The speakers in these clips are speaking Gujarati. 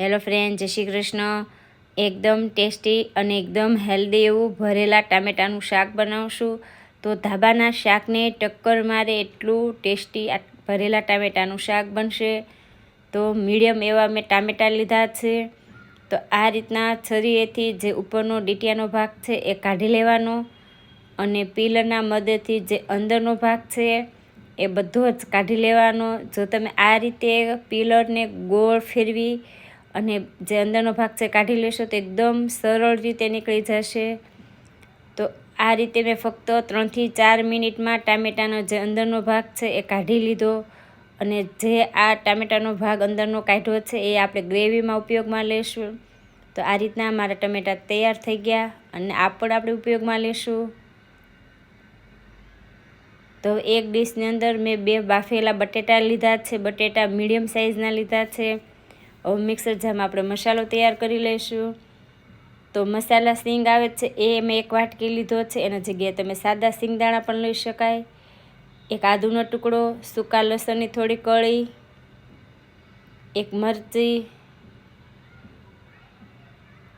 હેલો ફ્રેન્ડ, જય શ્રી કૃષ્ણ. એકદમ ટેસ્ટી અને એકદમ હેલ્ધી એવું ભરેલા ટામેટાનું શાક બનાવશું. તો ધાબાના શાકને ટક્કર મારે એટલું ટેસ્ટી ભરેલા ટામેટાનું શાક બનશે. તો મીડિયમ એવા મેં ટામેટાં લીધા છે. તો આ રીતના છરીએથી જે ઉપરનો ડીટિયાનો ભાગ છે એ કાઢી લેવાનો અને પીલરના મદદથી જે અંદરનો ભાગ છે એ બધો જ કાઢી લેવાનો. જો તમે આ રીતે પીલરને ગોળ ફેરવી અને જે અંદરનો ભાગ છે, કાઢી લેશો તો એકદમ સરળ રીતે નીકળી જશે. તો આ રીતે મેં ફક્ત ત્રણથી ચાર મિનિટમાં ટામેટાનો જે અંદરનો ભાગ છે, એ કાઢી લીધો. અને જે આ ટામેટાનો ભાગ અંદરનો કાઢ્યો છે, એ આપણે ગ્રેવીમાં ઉપયોગમાં લેશું. તો આ રીતના મારા ટમેટા તૈયાર થઈ ગયા અને આ પણ આપણે ઉપયોગમાં લેશું. તો એક ડીશની અંદર મેં બે બાફેલા બટેટા લીધા છે, બટેટા મીડિયમ સાઇઝના લીધા છે. મિક્સર જારમાં આપણે મસાલો તૈયાર કરી લઈશું. તો મસાલા સિંગ આવે છે, એ મેં એક વાટકી લીધો છે, એના જગ્યાએ તમે સાદા સિંગદાણા પણ લઈ શકાય. એક આદુનો ટુકડો, સૂકા લસણની થોડી કળી, એક મરચી,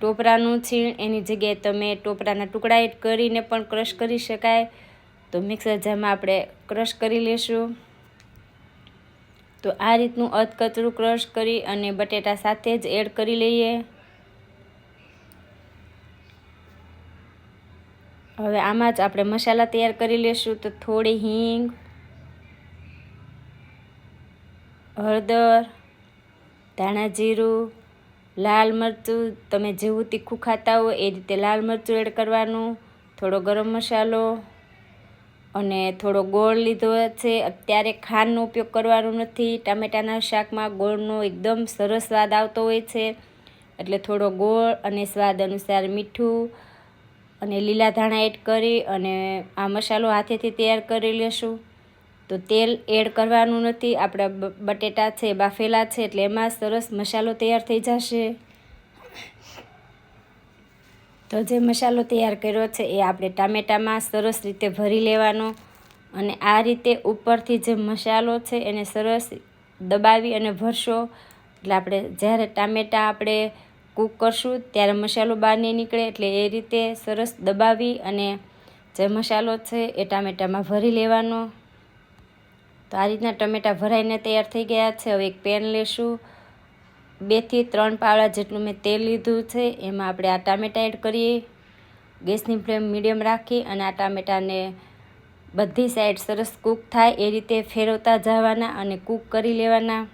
ટોપરાનું છીણ, એની જગ્યાએ તમે ટોપરાના ટુકડા એડ કરીને પણ ક્રશ કરી શકાય. તો મિક્સર જારમાં આપણે ક્રશ કરી લેશું. તો આ રીતનું અધકચરું ક્રશ કરી અને બટેટા સાથે જ એડ કરી લઈએ. હવે આમાં જ આપણે મસાલા તૈયાર કરી લેશું તો થોડી હિંગ, હળદર, ધાણા જીરું, લાલ મરચું, તમે જેવું તીખું ખાતા હો એ રીતે લાલ મરચું એડ કરવાનું, થોડો ગરમ મસાલો અને થોડો ગોળ લીધો છે. અત્યારે ખાંડનો ઉપયોગ કરવાનો નથી. ટામેટાના શાકમાં ગોળનો એકદમ સરસ સ્વાદ આવતો હોય છે. એટલે થોડો ગોળ અને સ્વાદ અનુસાર મીઠું અને લીલા ધાણા એડ કરી અને આ મસાલો હાથેથી તૈયાર કરી લેશું. તો તેલ એડ કરવાનું નથી. આપણા બટેટા છે, બાફેલા છે, એટલે એમાં સરસ મસાલો તૈયાર થઈ જશે. તો જે મસાલો તૈયાર કર્યો છે એ આપણે ટામેટામાં સરસ રીતે ભરી લેવાનો અને આ રીતે ઉપરથી જે મસાલો છે એને સરસ દબાવી અને ભરશો. એટલે આપણે જ્યારે ટામેટાં આપણે કૂક કરશું ત્યારે મસાલો બહાર નહીં નીકળે એટલે એ રીતે સરસ દબાવી અને જે મસાલો છે એ ટામેટામાં ભરી લેવાનો. તો આ રીતના ટમેટાં ભરાઈને તૈયાર થઈ ગયા છે. હવે એક પેન લેશું. બેથી ત્રણ પાવડા જેટલું મેં તેલ લીધું છે, એમાં આપણે આ ટામેટાં એડ કરીએ. ગેસની ફ્લેમ મીડિયમ રાખી અને આ ટામેટાને બધી સાઈડ સરસ કૂક થાય, એ રીતે ફેરવતા જવાના અને કૂક કરી લેવાના.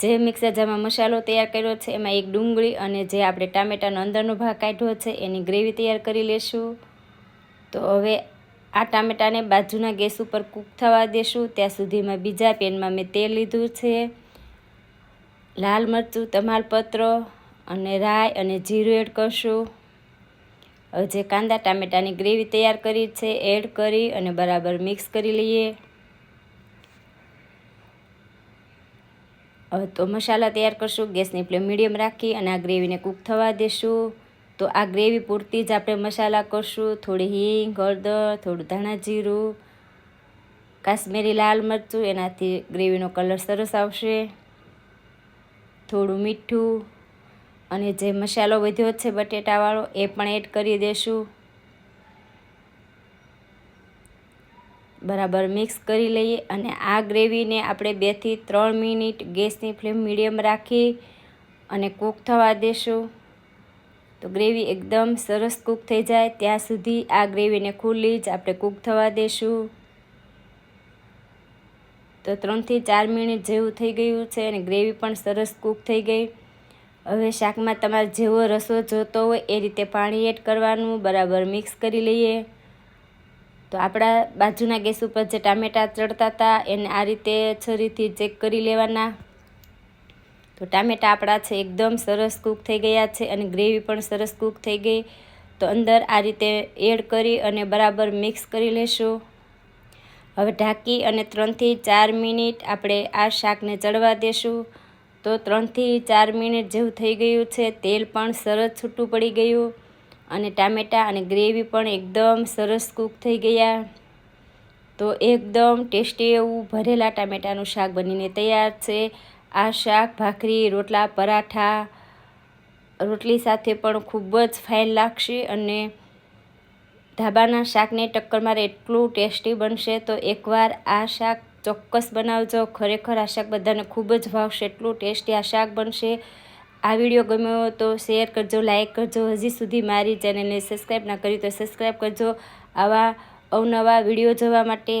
જે મિક્સર જારમાં મસાલો તૈયાર કર્યો છે, એમાં એક ડુંગળી અને જે આપણે ટામેટાનો અંદરનો ભાગ કાઢ્યો છે, એની ગ્રેવી તૈયાર કરી લેશું. તો હવે આ ટામેટાને બાજુના ગેસ ઉપર કૂક થવા દેશું, ત્યાં સુધીમાં બીજા પેનમાં મેં તેલ લીધું છે. લાલ મરચું તમાલપત્ર અને રાઈ અને જીરું એડ કરશું. હવે જે કાંદા ટામેટાની ગ્રેવી તૈયાર કરી છે, એડ કરી અને બરાબર મિક્સ કરી લઈએ. હવે તો મસાલા તૈયાર કરશું, ગેસની ફ્લેમ મીડિયમ રાખી અને આ ગ્રેવીને કૂક થવા દેશું. તો આ ગ્રેવી પૂરતી જ આપણે મસાલા કરશું, થોડી હિંગ, હળદર, થોડું ધાણા જીરું, કાશ્મીરી લાલ મરચું, એનાથી ગ્રેવીનો કલર સરસ આવશે. થોડું મીઠું અને જે મસાલો વધ્યો છે બટેટાવાળો એ પણ એડ કરી દેશું. બરાબર મિક્સ કરી લઈએ અને આ ગ્રેવીને આપણે બેથી ત્રણ મિનિટ ગેસની ફ્લેમ મીડિયમ રાખી અને કૂક થવા દેશું. તો ગ્રેવી એકદમ સરસ કૂક થઈ જાય. ત્યાં સુધી આ ગ્રેવીને ખુલ્લી જ આપણે કૂક થવા દેશું. તો ત્રણથી ચાર મિનિટ જેવું થઈ ગયું છે અને ગ્રેવી પણ સરસ કૂક થઈ ગઈ. હવે શાકમાં તમારે જેવો રસો જોતો હોય એ રીતે પાણી એડ કરવાનું, બરાબર મિક્સ કરી લઈએ. તો આપણા બાજુના ગેસ ઉપર જે ટામેટાં ચડતા હતા એને આ રીતે છરીથી ચેક કરી લેવાના. તો ટામેટાં આપણા છે એકદમ સરસ કૂક થઈ ગયા છે અને ગ્રેવી પણ સરસ કૂક થઈ ગઈ. તો અંદર આ રીતે એડ કરી અને બરાબર મિક્સ કરી લેશું. હવે ઢાંકી અને ત્રણથી ચાર મિનિટ આપણે આ શાકને ચડવા દેશું. તો ત્રણથી ચાર મિનિટ જેવું થઈ ગયું છે, તેલ પણ સરસ છૂટું પડી ગયું અને ટામેટાં અને ગ્રેવી પણ એકદમ સરસ કૂક થઈ ગયા. તો એકદમ ટેસ્ટી એવું ભરેલા ટામેટાનું શાક બનીને તૈયાર છે. આ શાક, ભાખરી, રોટલા, પરાઠા રોટલી સાથે પણ ખૂબ જ ફાઇન લાગશે અને ધાબાના શાકને ટક્કર મારે એટલું ટેસ્ટી બનશે તો એકવાર આ શાક ચોક્કસ બનાવજો. ખરેખર આ શાક બધાને ખૂબ જ ભાવશે, એટલું ટેસ્ટી આ શાક બનશે. આ વીડિયો ગમ્યો તો શેર કરજો લાઇક કરજો. હજી સુધી મારી ચેનલને સબસ્ક્રાઈબ ના કરી તો સબસ્ક્રાઈબ કરજો. આવા અવનવા વીડિયો જોવા માટે